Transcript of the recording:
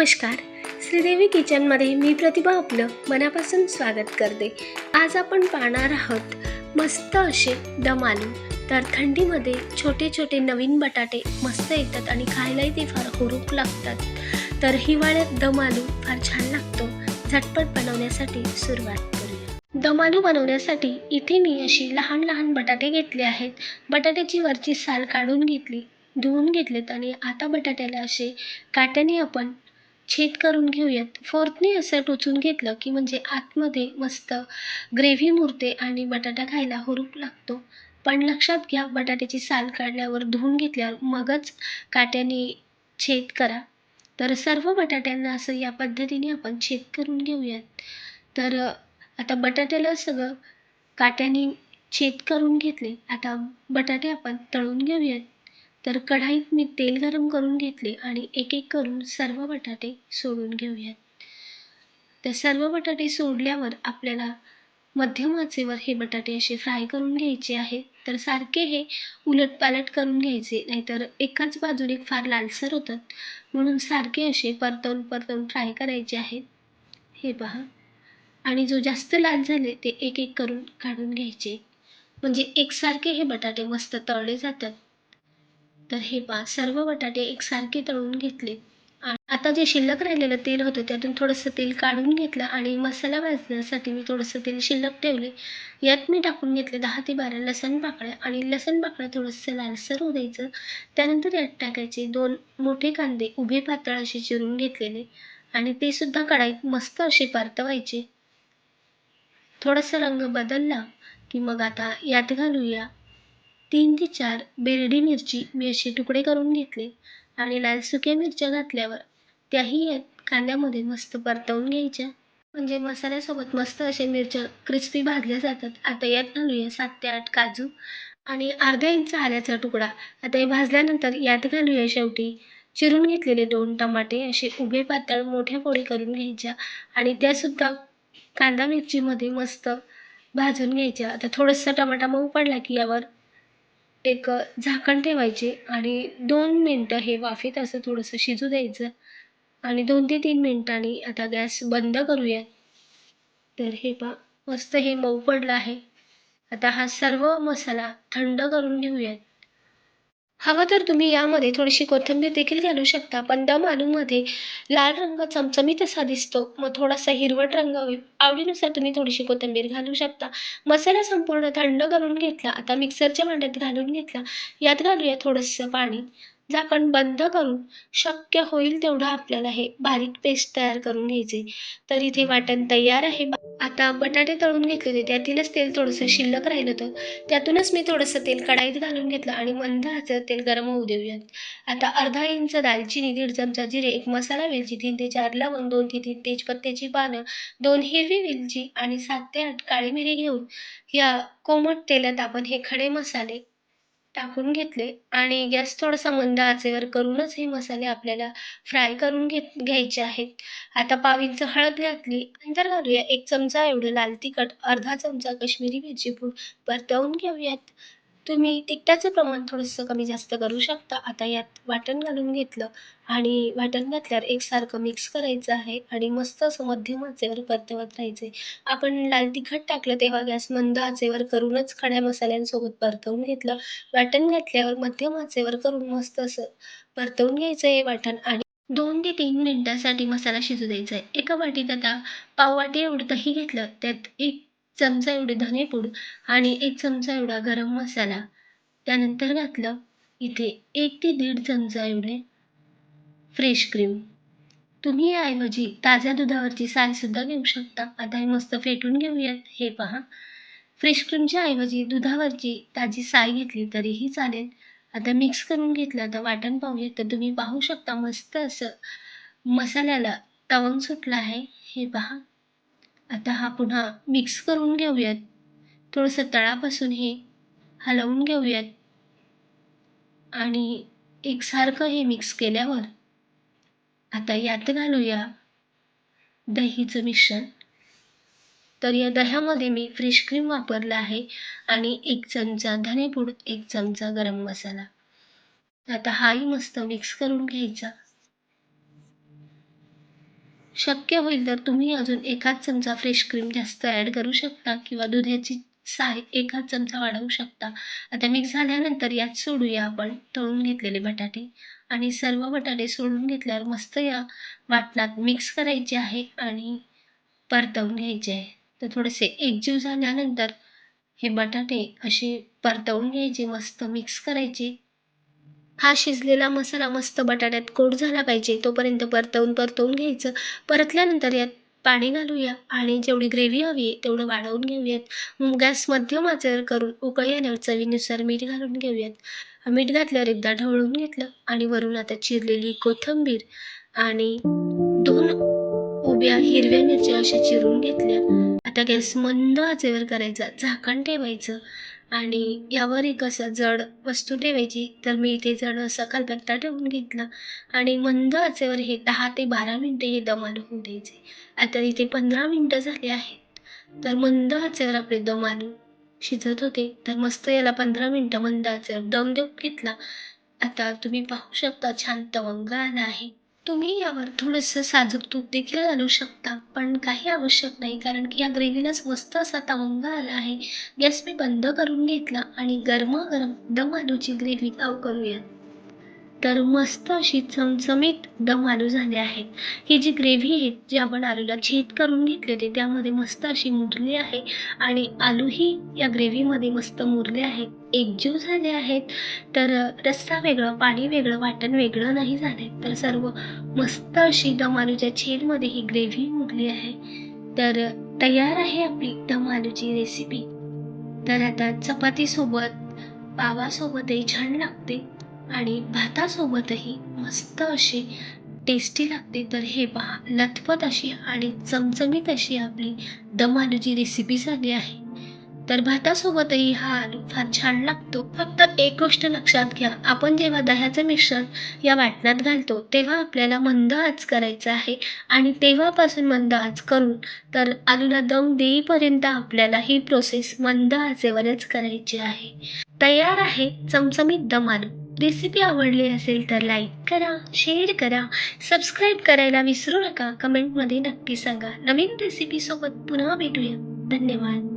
नमस्कार. श्रीदेवी किचनमध्ये मी प्रतिभा आपलं मनापासून स्वागत करते. आज आपण पाहणार आहोत मस्त असे दम आलू. तर थंडीमध्ये छोटे छोटे नवीन बटाटे मस्त येतात आणि खायलाही ते फार हुरूप लागतात. तर हिवाळ्यात दम आलू फार छान लागतो. झटपट बनवण्यासाठी सुरुवात करूया. दम आलू बनवण्यासाठी इथे मी अशी लहान लहान बटाटे घेतले आहेत. बटाट्याची वरची साल काढून घेतली धुवून घेतलेत आणि आता बटाट्याला असे काट्याने आपण छेद करून घेऊयात. फोर्थने असं टोचून घेतलं की म्हणजे आतमध्ये मस्त ग्रेव्ही मुरते आणि बटाटा खायला हुरूप लागतो. पण लक्षात घ्या बटाट्याची साल काढल्यावर धुवून घेतल्यावर मगच काट्याने छेद करा. तर सर्व बटाट्यांना असं या पद्धतीने आपण छेद करून घेऊयात. तर आता बटाट्याला सगळं काट्याने छेद करून घेतले. आता बटाटे आपण तळून घेऊयात. तर कढाईत मी तेल गरम करून घेतले आणि एक एक करून सर्व बटाटे सोडून घेऊयात. त्या सर्व बटाटे सोडल्यावर आपल्याला मध्यम आचेवर हे बटाटे असे फ्राय करून घ्यायचे आहेत तर सारखे हे उलटपालट करून घ्यायचे नाहीतर एकाच बाजूने फार लालसर होतात. म्हणून सारखे असे परतवून परतवून फ्राय करायचे आहेत. हे पहा. आणि जो जास्त लाल झाले ते एक एक करून काढून घ्यायचे. म्हणजे एकसारखे हे बटाटे मस्त तळले जातात. तर हे पहा सर्व बटाटे एकसारखे तळून घेतले. आ- आता जे शिल्लक राहिलेलं तेल होतं त्यातून थोडंसं तेल काढून घेतलं आणि मसाला भाजण्यासाठी मी थोडंसं तेल शिल्लक ठेवले. यात मी टाकून घेतले दहा ते बारा लसण पाकळ्या आणि लसण पाकळ्या थोडंसं लालसर होऊ द्यायचं. त्यानंतर यात टाकायचे दोन मोठे कांदे उभे पातळ असे चिरून घेतलेले आणि ते सुद्धा कढाईत मस्त असे परतवायचे. थोडासा रंग बदलला की मग आता यात घालूया तीन ते चार बेरडी मिरची मी असे तुकडे करून घेतले आणि लाल सुक्या मिरच्या घातल्यावर त्याही यात कांद्यामध्ये मस्त परतवून घ्यायच्या. म्हणजे मसाल्यासोबत मस्त असे मिरच्या क्रिस्पी भाजल्या जातात. आता यात घालूया सात ते आठ काजू आणि अर्ध्या इंच आल्याचा तुकडा. आता हे भाजल्यानंतर यात घालूया शेवटी चिरून घेतलेले दोन टमाटे असे उभे पातळ मोठ्या पोळी करून घ्यायच्या आणि त्यासुद्धा कांदा मिरचीमध्ये मस्त भाजून घ्यायच्या. आता थोडंसं टमाटा मऊ पडला की यावर एक झाकण ठेवायचे आणि दोन मिनटं हे वाफेत असं थोडंसं शिजू द्यायचं आणि दोन ते तीन मिनटांनी आता गॅस बंद करूया. तर हे पा मस्त हे मऊ पडलं आहे. आता हा सर्व मसाला थंड करून घेऊयात. हवं तर तुम्ही यामध्ये थोडीशी कोथिंबीर देखील घालू शकता पण दम आलूमध्ये लाल रंग चमचमीत असा दिसतो. मग थोडासा हिरवट रंग होईल आवडीनुसार तुम्ही थोडीशी कोथिंबीर घालू शकता. मसाला संपूर्ण थंड करून घेतला. आता मिक्सरच्या भांड्यात घालून घेतला. यात घालूया थोडंसं पाणी. झाकण बंद करून शक्य होईल तेवढं आपल्याला हे बारीक पेस्ट तयार करून घ्यायचे. तर इथे वाटण तयार आहे. आता बटाटे तळून घेतले त्यातीलच तेल थोडंसं शिल्लक राहिलं होतं. त्यातूनच मी थोडंसं तेल कढाईत घालून घेतलं आणि मंद आचेवर तेल गरम होऊ देऊयात. आता अर्धा इंच दालचिनी दीड चमचा जिरे एक मसाला वेलची तीन ते चार लवंग दोन ते तीन तेजपत्त्याची पानं दोन हिरवी वेलची आणि सात ते आठ काळी मिरी घेऊन या कोमट तेलात आपण हे खडे मसाले टाकून घेतले आणि गॅस थोडासा मंद आचेवर करूनच हे मसाले आपल्याला फ्राय करून घेत घ्यायचे आहेत. आता पाव इंच हळद घातली नंतर घालूया. एक चमचा एवढं लाल तिखट अर्धा चमचा कश्मीरी मिरची पूड परतवून घेऊयात. तुम्ही तिखटाचं प्रमाण थोडंसं कमी जास्त करू शकता. आता यात वाटण घालून घेतलं आणि वाटण घातल्यावर एकसारखं मिक्स करायचं आहे आणि मस्त असं मध्यम आचेवर परतवत राहायचे आपण लाल तिखट टाकलं तेव्हा गॅस मंद आचेवर करूनच खड्या मसाल्यांसोबत परतवून घेतलं. वाटण घातल्यावर मध्यम आचेवर करून मस्त असं परतवून घ्यायचं आहे वाटण आणि दोन ते तीन मिनिटांसाठी मसाला शिजू द्यायचा आहे. एका वाटीत आता पाववाटी एवढं दही घेतलं त्यात एक चमचा एवढी धनेपूड आणि एक चमचा एवढा गरम मसाला त्यानंतर घातलं. इथे एक ते दीड चमचा एवढे फ्रेश क्रीम तुम्ही याऐवजी ताज्या दुधावरची सायसुद्धा घेऊ शकता. आता हे मस्त फेटून घेऊयात. हे पहा. फ्रेश क्रीमच्या ऐवजी दुधावरची ताजी साय घेतली तरीही चालेल. आता मिक्स करून घेतलं. आता वाटण पाहूया तर तुम्ही पाहू शकता मस्त असं मसाल्याला तवंग सुटला आहे. हे पहा. आता हा पुन्हा मिक्स करून घेऊयात. थोडंसं तळापासून हे हलवून घेऊयात. आणि एकसारखं हे मिक्स केल्यावर आता यात घालूया दहीचं मिश्रण. तर या दह्यामध्ये मी फ्रेश क्रीम वापरला आहे आणि एक चमचा धनेपूड एक चमचा गरम मसाला. आता हाही मस्त मिक्स करून घ्यायचा. शक्य होईल तर तुम्ही अजून एखाद चमचा फ्रेश क्रीम जास्त ॲड करू शकता किंवा दुधाची साय एखाद चमचा वाढवू शकता. आता मिक्स झाल्यानंतर यात सोडूया आपण तळून घेतलेले बटाटे. आणि सर्व बटाटे सोडून घेतल्यावर मस्त या वाटणात मिक्स करायचे आहे आणि परतवून घ्यायचे आहे. तर थोडेसे एकजीव झाल्यानंतर हे बटाटे असे परतवून घ्यायचे मस्त मिक्स करायचे. हा शिजलेला मसाला मस्त बटाट्यात कोट झाला पाहिजे. तोपर्यंत परतवून परतवून घ्यायचं. परतल्यानंतर यात पाणी घालूया आणि जेवढी ग्रेव्ही हवी आहे तेवढं वाढवून घेऊयात. गॅस मध्यम आचेवर करून उकळी आल्यावर चवीनुसार मीठ घालून घेऊयात. मीठ घातल्यावर एकदा ढवळून घेतलं आणि वरून आता चिरलेली कोथिंबीर आणि दोन उभ्या हिरव्या मिरच्या अशा चिरून घेतल्या. आता गॅस मंद आचेवर करायचा. झाकण ठेवायचं. आणि यावर एक असं जड वस्तू ठेवायची तर मी इथे जड असा खलबत्ता ठेवून घेतला. आणि मंद आचेवर हे दहा ते बारा मिनटं हे दमाल होऊ द्यायचे. आता इथे पंधरा मिनटं झाले आहेत. तर मंद आचेवर आपले दम आलू शिजत होते. तर मस्त याला पंधरा मिनटं मंद आचेवर दम देऊन घेतला. आता तुम्ही पाहू शकता छान तवंग आला आहे. तुम्ही यावर थोडंसं साजूक तूप देखील घालू शकता पण काही आवश्यक नाही कारण की या ग्रेव्हीलाच मस्त असा तवंग आला आहे. गॅस मी बंद करून घेतला आणि गरमागरम दम आलूची ग्रेव्ही काव करूयात. तर मस्त अशी चमचमीत दम आलू झाले आहेत. ही जी ग्रेव्ही आहे जी आपण आलूला छेद करून घेतलेली त्यामध्ये मस्त अशी मुरली आहे आणि आलूही या ग्रेव्हीमध्ये मस्त मुरले आहेत. एकजीव झाले आहेत. तर रस्सा वेगळं पाणी वेगळं वाटण वेगळं नाही झाले तर सर्व मस्त अशी दम आलूच्या छेदमध्ये ही ग्रेव्ही मुरली आहे. तर तयार आहे आपली दम आलूची रेसिपी तर आता चपातीसोबत पावासोबतही छान लागते. आणि भातासोबतही मस्त अशी टेस्टी लागते. तर हे पहा लथपथ अशी आणि चमचमीत अशी आपली दम आलूची रेसिपी झाली आहे. तर भातासोबतही हा आलू फार छान लागतो. फक्त एक गोष्ट लक्षात घ्या आपण जेव्हा दह्याचं मिश्रण या वाटणात घालतो तेव्हा आपल्याला मंद आच करायचं आहे. आणि तेव्हापासून मंद आच करून तर आलूला दम देईपर्यंत आपल्याला ही प्रोसेस मंद आचेवरच करायची आहे. तयार आहे चमचमीत दम आलू. रेसिपी आवडली असेल तर लाईक करा शेअर करा सबस्क्राईब करायला विसरू नका. कमेंटमध्ये नक्की सांगा. नवीन रेसिपीसोबत पुन्हा भेटूया. धन्यवाद.